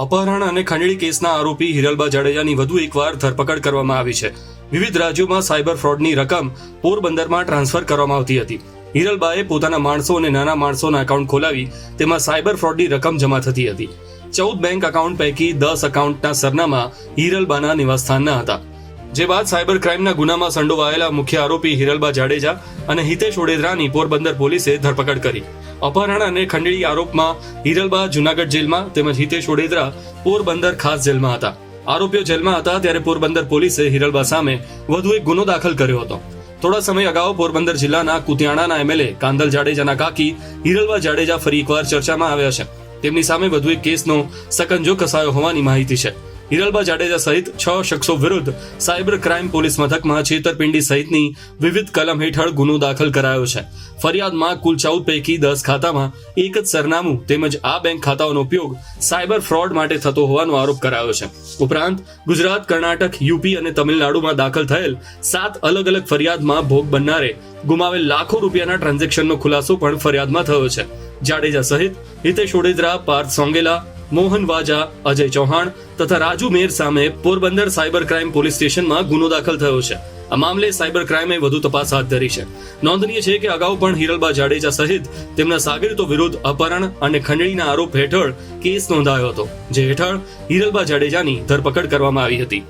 અપહરણ અને ખંડણી કેસના આરોપી હિરલબા જાડેજાની વધુ એકવાર ધરપકડ કરવામાં આવી છે. વિવિધ રાજ્યોમાં સાયબર ફ્રોડની રકમ પોરબંદરમાં ટ્રાન્સફર કરવામાં આવતી હતી. હિરલબાએ પોતાના માણસો અને નાના માણસોના એકાઉન્ટ ખોલાવી તેમાં સાયબર ફ્રોડની રકમ જમા થતી હતી. ચૌદ બેંક એકાઉન્ટ પૈકી દસ એકાઉન્ટના સરનામા હિરલબાના નિવાસસ્થાનના હતા. જે બાદ સાયબર ક્રાઇમના ગુનામાં સંડોવાયેલા મુખ્ય આરોપી હિરલબા જાડેજા અને હિતેશ ઓડેદરાની પોરબંદર પોલીસે ધરપકડ કરી. અપહરણ અને ખંડણી આરોપમાં હિરલબા જુનાગઢ જેલમાં તેમજ હિતેશ ઓડેદરા પોરબંદર ખાસ જેલમાં હતા. આરોપીઓ જેલમાં હતા ત્યારે પોરબંદર પોલીસે હિરલબા સામે વધુ એક ગુનો દાખલ કર્યો હતો. થોડા સમય અગાઉ પોરબંદર જિલ્લાના કુતિયાણાના એમએલએ કાંદલ જાડેજાના કાકી હિરલબા જાડેજા ફરી એકવાર ચર્ચામાં આવ્યા છે. તેમની સામે વધુ એક કેસનો સકંજો કસાયો હોવાની માહિતી છે. હિરલબા જાડેજા સહિત છ શખ્સો વિરુદ્ધ સાયબર ક્રાઇમ પોલીસ મથકમાં છેતરપિંડી સહિતની વિવિધ કલમ હેઠળ ગુનો દાખલ કરાયો છે. ફરિયાદમાં કુલ ચૌદ પૈકી દસ ખાતામાં એક જ સરનામું તેમજ આ બેંક ખાતાઓનો ઉપયોગ સાયબર ફ્રોડ માટે થતો હોવાનો આરોપ કરાયો છે. ઉપરાંત, ગુજરાત, કર્ણાટક, યુપી અને તમિલનાડુમાં દાખલ થયેલ સાત અલગ અલગ ફરિયાદમાં ભોગ બનનારે ગુમાવેલ લાખો રૂપિયાના ટ્રાન્ઝેક્શનનો ખુલાસો પણ ફરિયાદમાં થયો છે. જાડેજા સહિત હિતેશ ઓડેદરા, પાર્થ સોંગેલા મોહન વાજા, અજય ચૌહાણ તથા રાજુ મેર સામે પોરબંદર સાયબર ક્રાઇમ પોલીસ સ્ટેશનમાં ગુનો દાખલ થયો છે. આ મામલે સાયબર ક્રાઇમે વધુ તપાસ હાથ ધરી છે. નોંધનીય છે કે અગાઉ પણ હિરલબા જાડેજા સહિત તેમના સાગરીતો વિરુદ્ધ અપહરણ અને ખંડણીના આરોપ હેઠળ કેસ નોંધાયો હતો, જે હેઠળ હિરલબા જાડેજાની ધરપકડ કરવામાં આવી હતી.